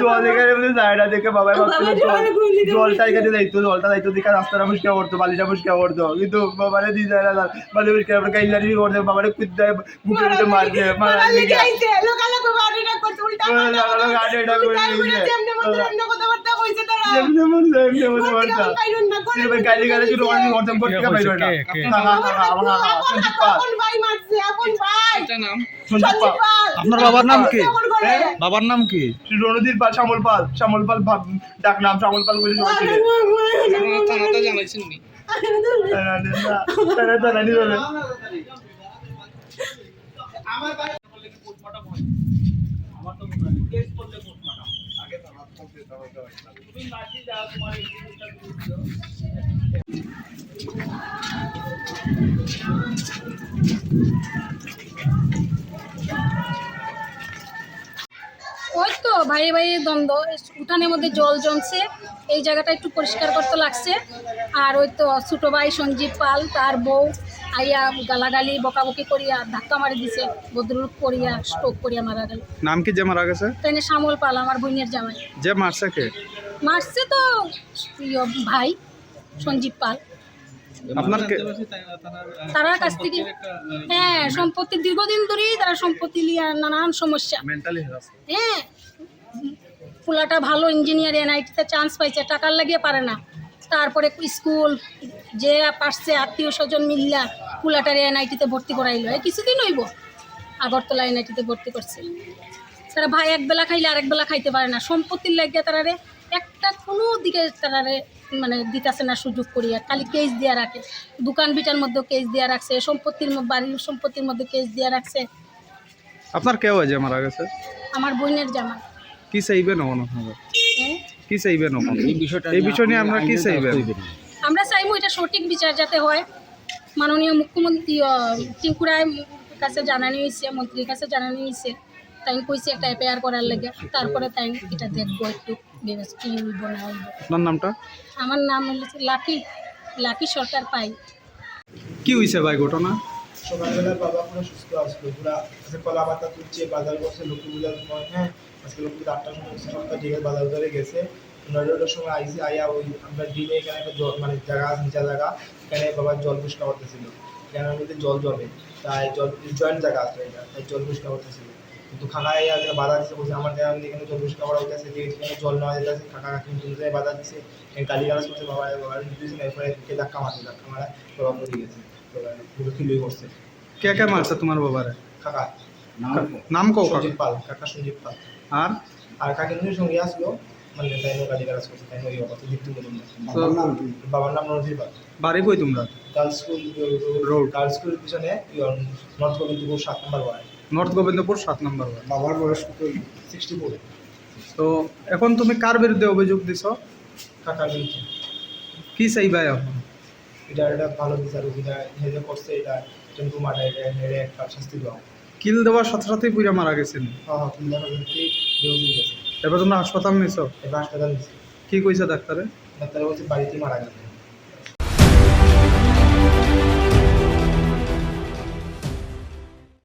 জল এখানে বলে দেখে বাবা জলটা এখানে যাইতো জলটা যাইতো রাস্তাটা করতো বালিটা করতো কিন্তু বাবারে যায় না বালি করে কাইলারি করতে বাবারে কুদ্দায় উল্টা। করে কইছে তারা। যেমনি মন মন এবার গালি গালি শুরু করে করতে কে না আমার ভাই মারছে, আপন ভাই। সঞ্জিত পাল। আপনার বাবার নাম কি? করে? হ্যাঁ? বাবার নাম কি রণধীর পাল শ্যামল পাল শ্যামল পাল ভাব- ডাক নাম শ্যামল পাল বলে সবাই চিনে থানাতে জানাইছেন নি না, তারা তারা নিয়ে ভাই ভাই দ্বন্দ্ব। উঠানের মধ্যে জল জমছে। এই জায়গাটা একটু পরিষ্কার করতে লাগছে। আর ওই তো ছোটো ভাই সঞ্জীব পাল তার বউ আইয়া গালাগালি বকাবকি করিয়া ধাক্কা মারি দিছে। বদরুল করিয়া স্ট্রোক করিয়া মারা গেল। নাম কি যে মারা গেছে? তাই শ্যামল পাল আমার বোনের জামাই। যে মারছে কে? মারছে তো ভাই সঞ্জীব পাল। আপনার কে? কাছ থেকে হ্যাঁ সম্পত্তি দীর্ঘদিন ধরেই তারা সম্পত্তি লিয়া নানান সমস্যা। হ্যাঁ। পোলাটা ভালো ইঞ্জিনিয়ার এনআইটিতে চান্স পাইছে টাকার লাগিয়ে পারে না। তারপরে স্কুল যে পারছে আত্মীয় স্বজন মিল্লা পোলাটারে এনআইটিতে ভর্তি করাইলো। এই কিছুদিন হইব আগরতলা এনআইটিতে ভর্তি করছে। তারা ভাই এক বেলা খাইলে আরেক বেলা খাইতে পারে না। সম্পত্তির লাগিয়ে তারারে একটা কোনো দিকে তারারে মানে দিতেছে না সুযোগ করিয়া খালি কেস দিয়া রাখে। দোকান বিটার মধ্যে কেস দিয়া রাখছে সম্পত্তির বাড়ির সম্পত্তির মধ্যে কেস দিয়া রাখছে। আপনার কে হয় যে মারা গেছে? আমার বোনের জামা কি চাইবেন এখন আপনারা? হ্যাঁ? কি চাইবেন এখন এই বিষয়টা এই বিষয় নিয়ে আমরা কি চাইবেন আমরা চাইব এটা সঠিক বিচার যাতে হয়। মাননীয় মুখ্যমন্ত্রী আহ, টিঙ্কু রায় কাছে জানানো হয়েছে মন্ত্রীর কাছে জানানো হয়েছে। তাই কইছে একটা এফআইআর করার লেগে। তারপরে তাই এটা দেখব একটু কি হইব না হইব। আপনার নামটা? আমার নাম হচ্ছে লাকি লাকি সরকার পাই। কি হয়েছে ভাই ঘটনা? সকালবেলা বাবা পুরো সুস্থ আসলো পুরো কলা পাতা তুলছে, বাজার করছে, লক্ষ্মী পূজার সময় হ্যাঁ? আজকে লক্ষ্মী পূজা আটটার সময় সপ্তাহ ঠিক বাজার ধরে গেছে। নয়টার সময় আইসি আইয়া ওই আমরা দিনে এখানে একটা জল মানে জায়গা নিচা জায়গা, এখানে বাবা জল পরিষ্কার করতেছিল। এখানে মধ্যে জল জমে, তাই জল জয়েন্ট জায়গা আছে এটা, তাই জল পরিষ্কার করতেছিল। কিন্তু খানা আইয়া বাধা দিছে, বলছে আমার জায়গা এখানে জল পরিষ্কার করা হইতেছে যে এখানে জল নেওয়া যেতেছে কাকা কাকি বাধা এখানে গালি গালাজ করছে, বাবা বাবা দিয়েছে এরপরে ধাক্কা মারছে, ধাক্কা মারা বাবা পড়ে গেছে। করছে কে কে মারছে তোমার বাবারে? কাকা। নাম কাকা সঞ্জীব পাল। কাকা সঞ্জীব পাল। আর? আর কাকিনুর সঙ্গে আসলো। মানে তাই নো গালি গালাজ করছে তাই তো বাবার নাম পাল। বাড়ি কই তোমরা? Girls school Road. গার্লস স্কুলের পিছনে নর্থ গোবিন্দপুর সাত নম্বর ওয়ার্ড। নর্থ গোবিন্দপুর সাত নম্বর ওয়ার্ড। বাবার বয়স কত? সিক্সটি ফোর তো এখন তুমি কার বিরুদ্ধে অভিযোগ দিছ? কাকার বিরুদ্ধে। কি চাইবা এখন? এটা একটা ভালো বিচার অভিনয় হেরে করছে এটা টেম্পু মাঠে এটা হেরে একটা শাস্তি দেওয়া। কিল দেওয়ার সাথে সাথেই পুরা মারা গেছেন? হ্যাঁ হ্যাঁ দেখা যাচ্ছে বেউজি গেছে। এবার তোমরা হাসপাতাল নিয়েছ এবার হাসপাতাল নিয়েছি কি কইছে ডাক্তারে? ডাক্তারে বলছে বাড়িতে মারা গেছে।